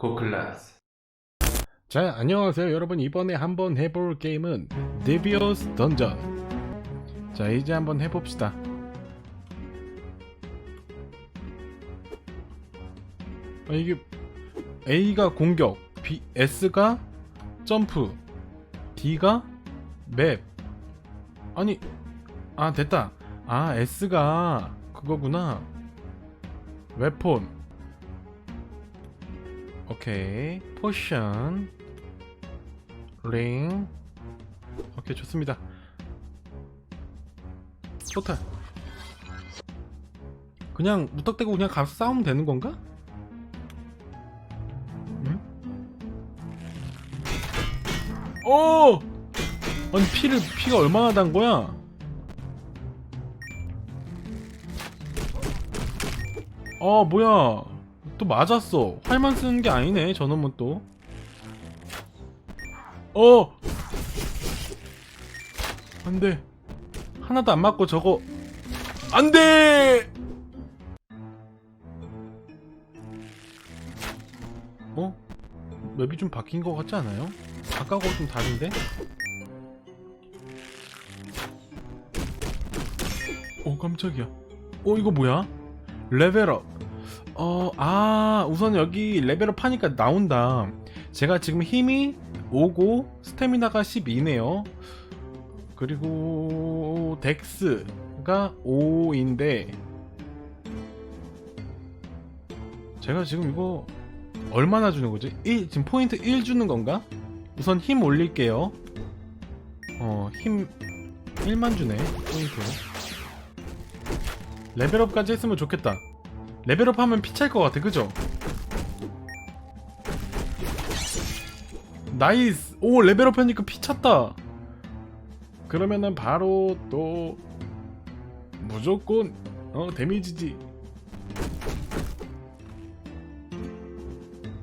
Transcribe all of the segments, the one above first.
고클라스 자, 안녕하세요. 여러분, 이번에 한번 해볼 게임은 데비어스 던전. 자, 이제 한번 해봅시다. 아, 이게 A가 공격, B, S가 점프, D가 맵. 아니, 아, 됐다. 아, S가 그거구나. 웨폰. 오케이. 포션. 링. 오케이, 좋습니다. 포탈. 그냥 무턱대고 그냥 가서 싸우면 되는 건가? 응? 오! 아니 피를 피가 얼마나 단 거야? 아 뭐야 또 맞았어 활만 쓰는 게 아니네 저놈은 또 어! 안돼 하나도 안 맞고 저거 안돼 어? 맵이 좀 바뀐 것 같지 않아요? 아까하고 좀 다른데? 오 깜짝이야 어 이거 뭐야? 레벨업 어, 아, 우선 여기 레벨업 하니까 나온다. 제가 지금 힘이 5고 스태미나가 12네요. 그리고 덱스가 5인데 제가 지금 이거 얼마나 주는 거지? 1, 지금 포인트 1 주는 건가? 우선 힘 올릴게요. 어, 힘 1만 주네. 포인트. 레벨업까지 했으면 좋겠다. 레벨업 하면 피찰 것 같아, 그죠? 나이스! 오, 레벨업 하니까 피 찼다! 그러면은 바로 또, 무조건, 어, 데미지지.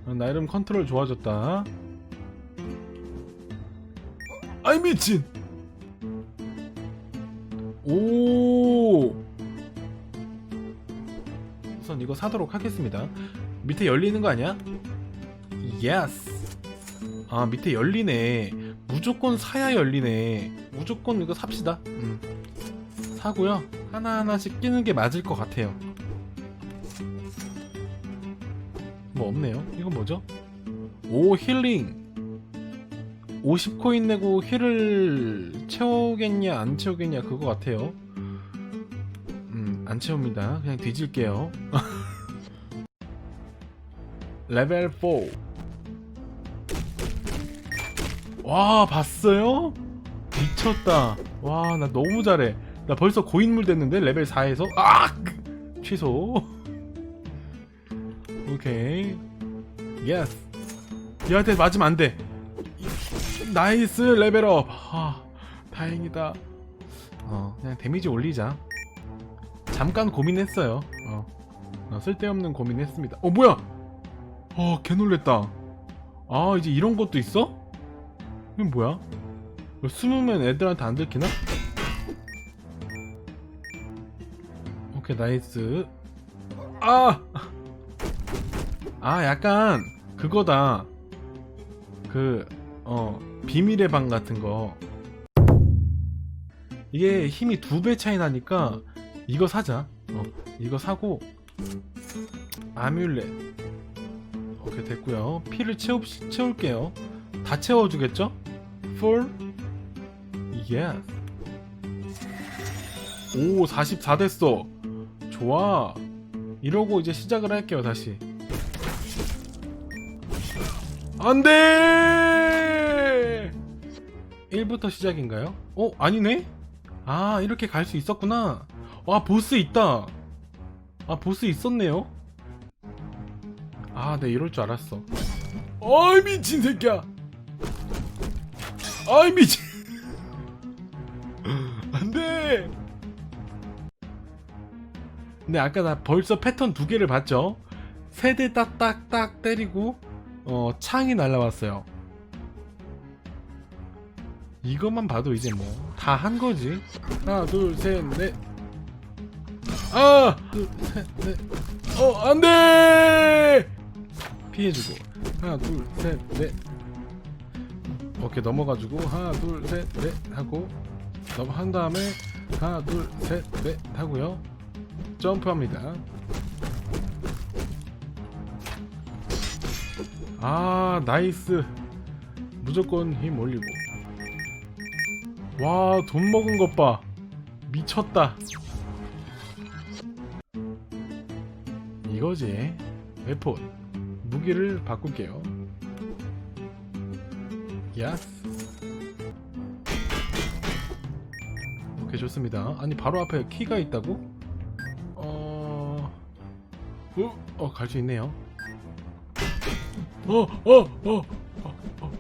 어, 나름 컨트롤 좋아졌다. 아이, 미친! 오! 우선 이거 사도록 하겠습니다. 밑에 열리는 거 아니야? 예스. 아 밑에 열리네. 무조건 사야 열리네. 무조건 이거 삽시다. 음. 사고요. 하나 하나씩 끼는 게 맞을 것 같아요. 뭐 없네요. 이건 뭐죠? 오 힐링. 50코인 내고 힐을 채우겠냐 안 채우겠냐 그거 같아요. 음, 안 채웁니다. 그냥 뒤질게요. 레벨 4. 와, 봤어요? 미쳤다. 와, 나 너무 잘해. 나 벌써 고인물 됐는데 레벨 4에서 아! 취소. 오케이. 예스. 얘한테 맞으면 안 돼. 나이스 레벨업. 아, 다행이다. 어, 그냥 데미지 올리자. 잠깐 고민했어요. 어. 어, 쓸데없는 고민했습니다. 어 뭐야? 어, 개 놀랬다. 아 이제 이런 것도 있어? 이건 뭐야? 이거 숨으면 애들한테 안 들키나? 오케이 나이스. 아, 아 약간 그거다. 그 어 비밀의 방 같은 거. 이게 힘이 두 배 차이 나니까 이거 사자. 어, 이거 사고 아뮬렛. 오케이 됐고요. 피를 채우 채울게요. 다 채워주겠죠? Full. Yes. 오, 44 됐어. 좋아. 이러고 이제 시작을 할게요 다시. 안돼. 1부터 시작인가요? 어 아니네? 아 이렇게 갈 수 있었구나. 아 보스 있다. 아 보스 있었네요? 아네 이럴 줄 알았어. 어이 미친 새끼야. 아이 미친. 안돼. 근데 아까 나 벌써 패턴 두 개를 봤죠? 세대 딱딱딱 때리고 어 창이 날라왔어요. 이것만 봐도 이제 뭐 다 한 거지. 하나 둘 셋넷 아! 둘, 셋, 넷. 어, 안 돼! 피해주고. 하나 둘 셋 넷. 오케이 넘어가지고 하나 둘 셋 넷 하고 넘어 한 다음에 하나 둘 셋 넷 하고요. 점프합니다. 아 나이스. 무조건 힘 올리고. 와 돈 먹은 것 봐. 미쳤다 이거지 웨폰 무기를 바꿀게요 야스 오케이 좋습니다 아니 바로 앞에 키가 있다고? 어... 어? 어, 갈 수 있네요 어, 어, 어, 어, 어.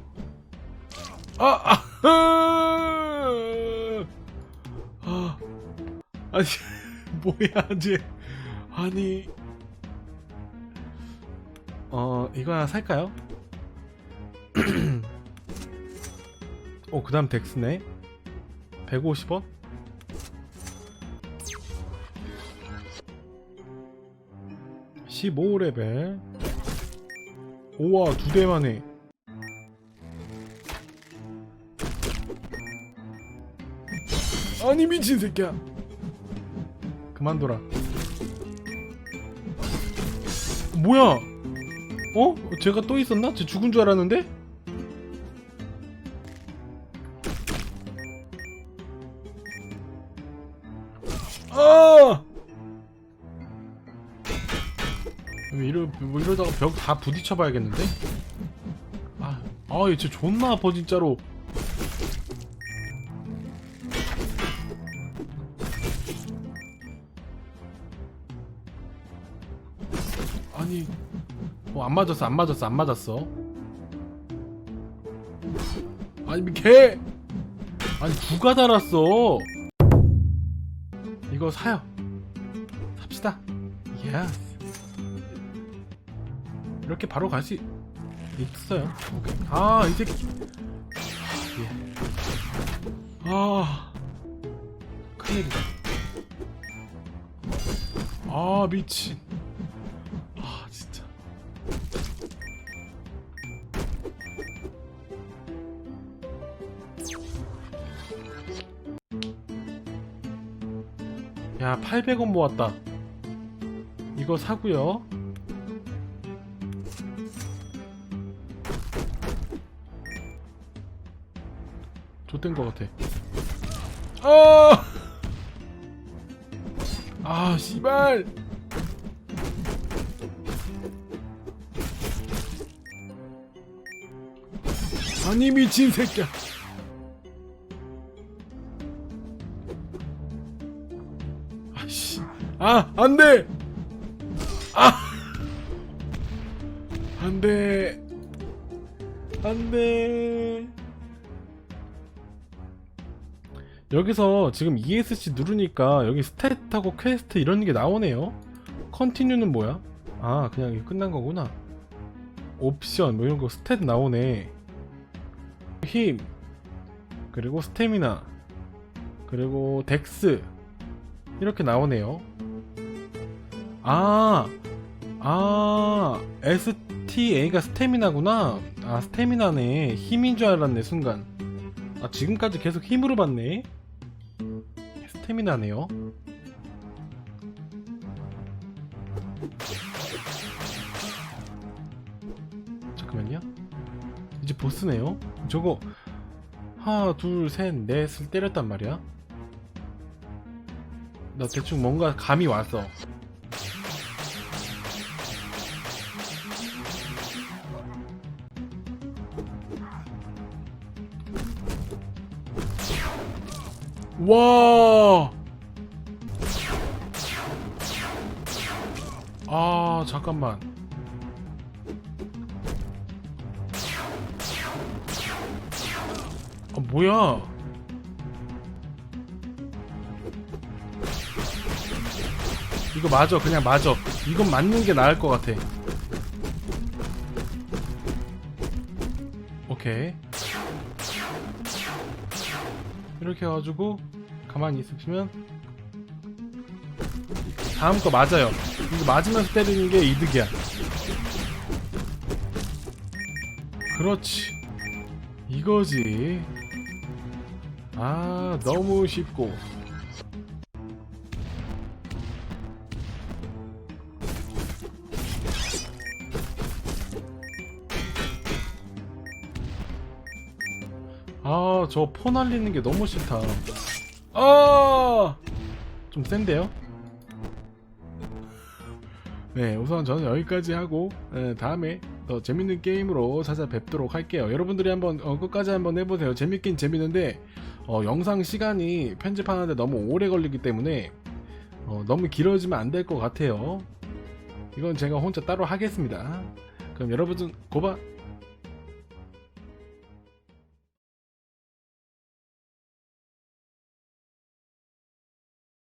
아, 아, 아, 아니, 뭐야, 이제. 아니, 이거 하나 살까요? 어, 그 다음 덱스네. 150원? (15레벨) 우와 두 대만에 아니 미친 새끼야 그만둬라 뭐야 어? 제가 또 있었나? 쟤 죽은 줄 알았는데? 아! 왜 이러, 뭐 이러다가 벽 다 부딪혀봐야겠는데? 아, 아, 얘 진짜 존나 아파, 진짜로. 안 맞았어, 안 맞았어, 안 맞았어. 아니, 개! 아니, 누가 달았어? 이거 사요. 삽시다. 예스. 이렇게 바로 갈 수 있어요. 오케이. 아, 이 새끼. 예. 아, 큰일이다. 아, 미친. 야, 800원 모았다. 이거 사고요. 좆된 것 같아. 아! 아, 씨발! 아니, 미친 새끼야. 아, 안 돼! 아! 안 돼. 안 돼. 여기서 지금 ESC 누르니까 여기 스탯하고 퀘스트 이런 게 나오네요. 컨티뉴는 뭐야? 아, 그냥 이거 끝난 거구나. 옵션 뭐 이런 거 스탯 나오네. 힘 그리고 스태미나 그리고 덱스 이렇게 나오네요. 아, 아, STA가 스태미나구나. 아, 스태미나네. 힘인 줄 알았네, 순간. 아, 지금까지 계속 힘으로 봤네. 스태미나네요. 잠깐만요. 이제 보스네요. 저거 하나, 둘, 셋, 넷을 때렸단 말이야. 나 대충 뭔가 감이 왔어. 와! 아, 잠깐만. 아, 뭐야? 이거 맞아, 그냥 맞아. 이건 맞는 게 나을 것 같아. 오케이. 이렇게 해가지고 가만히 있으면 다음 거 맞아요. 이거 맞으면서 때리는 게 이득이야. 그렇지. 이거지. 아, 너무 쉽고. 아, 저 포 날리는 게 너무 싫다. 아! 좀 센데요? 네, 우선 저는 여기까지 하고 네, 다음에 더 재밌는 게임으로 찾아뵙도록 할게요. 여러분들이 한번 어, 끝까지 한번 해보세요. 재밌긴 재밌는데 어, 영상 시간이 편집하는데 너무 오래 걸리기 때문에 어, 너무 길어지면 안 될 것 같아요. 이건 제가 혼자 따로 하겠습니다. 그럼 여러분 고바